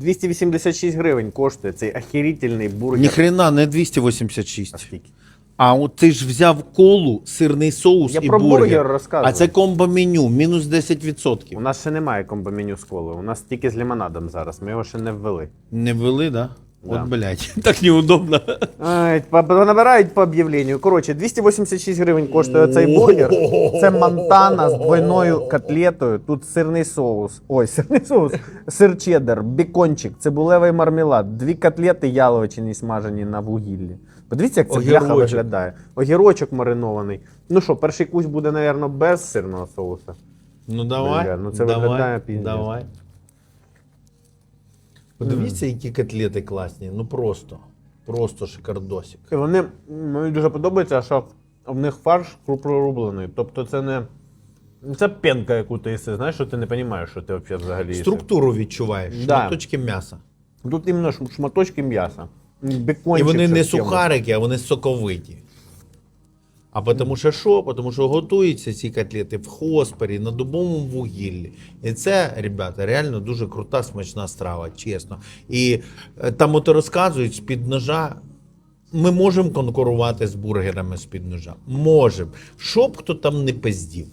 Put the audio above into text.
286 гривень коштує цей ахірітельний бургер. Ніхрена не 286. А скільки? А от ти ж взяв колу, сирний соус Я і про бургер. бургер розказую. А це комбо меню, мінус 10%. У нас ще немає комбо-меню з колою. У нас тільки з лимонадом зараз. Ми його ще не ввели. Не ввели, да? Да. От, блядь, так неудобно. Ай, по- набирають по об'явленню. Коротше, 286 гривень коштує цей бургер. Це Монтана з двойною котлетою. Тут сирний соус. Ой, сирний соус, сир чеддер, бікончик, цибулевий мармелад, дві котлети яловичини смажені на вугіллі. Подивіться, як це бляха Огірочок. виглядає. Огірочок маринований. Ну що, перший кусь буде, мабуть, без сирного соуса. Ну давай. Бля, ну це давай, виглядає піздець. Давай. Подивіться, які котлети класні. Ну просто. Просто шикардосик. І вони мені дуже подобається, що в них фарш крупнорублений. Тобто це не. Це пенка, яку ти їси, знаєш, що ти не розумієш, що ти взагалі взагалі їси. Структуру відчуваєш, Да. шматочки м'яса. Тут іменно шм- шматочки м'яса. І Бекончик. вони не сухарики, а вони соковиті. А тому що що? Тому що готуються ці котлети в хоспері, на дубовому вугіллі. І це, ребята, реально дуже крута, смачна страва, чесно. І е, там от розказують з-під ножа. Ми можемо конкурувати з бургерами з-під ножа. Можемо. Щоб хто там не пиздів.